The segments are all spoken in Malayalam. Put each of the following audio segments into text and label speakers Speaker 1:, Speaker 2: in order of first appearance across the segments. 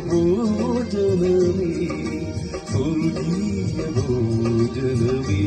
Speaker 1: ഭോജനമേ സ്വർഗീയ ഭോജനമേ.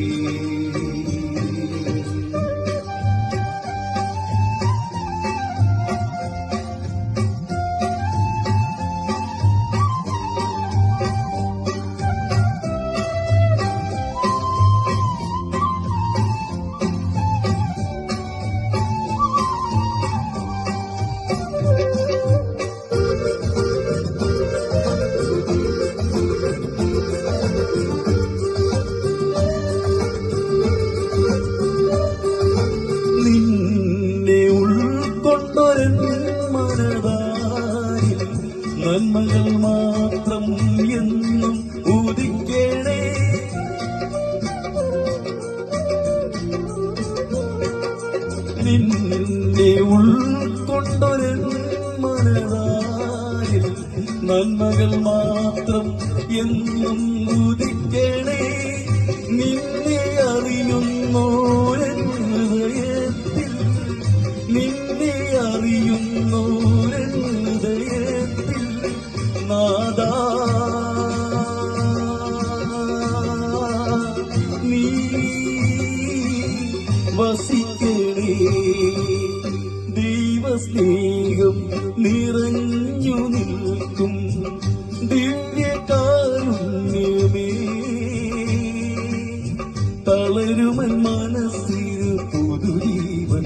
Speaker 1: നന്മകൾ മാത്രം എന്നും ഉദിക്കണേ. നിന്നെ ഉൾക്കൊണ്ടൊരു മനതാരിൽ നന്മകൾ മാത്രം എന്നും ഉദിക്കണേ. നിന്നെ അറിയുന്നോരൻ ഹൃദയത്തിൽ നിന്നെ വസിക്കണേ ദൈവസ്നേഹം നിറഞ്ഞു നിൽക്കും ദിവ്യകാരുണ്യമേ. തളരുമൻ മനസ്സിന് പുതുജീവൻ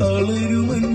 Speaker 1: തളരുവൻ